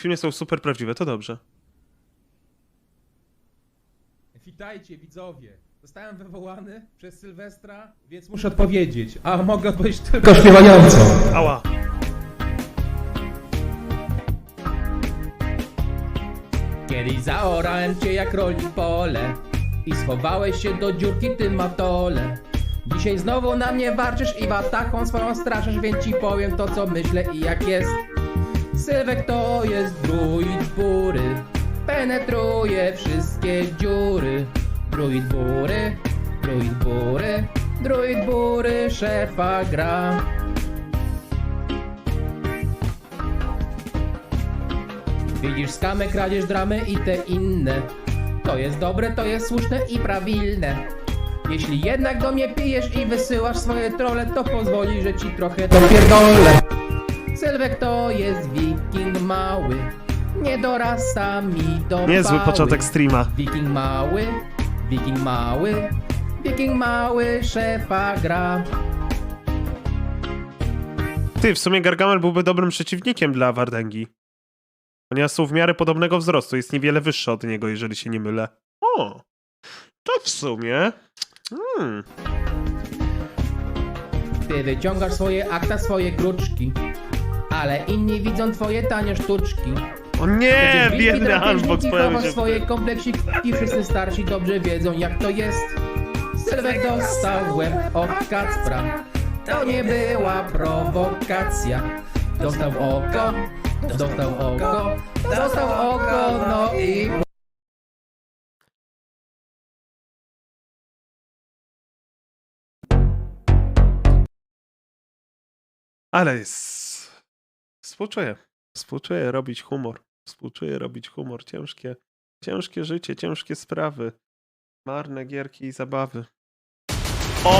filmie są super prawdziwe, to dobrze. Witajcie widzowie. Zostałem wywołany przez Sylwestra, więc muszę odpowiedzieć. A mogę odpowiedzieć tylko śpiewająco. Ała. Kiedyś zaorałem cię jak rolnik pole i schowałeś się do dziurki tym matole. Dzisiaj znowu na mnie warczysz i wataką swoją straszysz, więc ci powiem to co myślę i jak jest. Sylwek to jest druid bury, penetruje wszystkie dziury. Druid bury, druid bury, druid bury, szefa gra. Widzisz skamy, kradzież, dramy i te inne. To jest dobre, to jest słuszne i prawilne. Jeśli jednak do mnie pijesz i wysyłasz swoje trole, to pozwoli, że ci trochę dopierdolę. Sylwek to jest wiking mały, nie dorasta mi do Niezły pały. początek streama. Wiking mały, wiking mały, wiking mały, szefa gra. Ty, w sumie Gargamel byłby dobrym przeciwnikiem dla Wardęgi. Ponieważ są w miarę podobnego wzrostu, jest niewiele wyższy od niego, jeżeli się nie mylę. O, to w sumie... Hmm. Ty wyciągasz swoje akta, swoje kruczki, ale inni widzą twoje tanie sztuczki. O nie, Przecież biedny Unbox pojawił się. swoje kompleksiki wszyscy starsi dobrze wiedzą jak to jest. Sylwek dostał łeb od Kacpra. To nie była prowokacja. Dostał oko, dostał oko, dostał oko, no i... Ale jest... Współczuję. Współczuję robić humor. Współczuję robić humor. Ciężkie, ciężkie życie, ciężkie sprawy. Marne gierki i zabawy.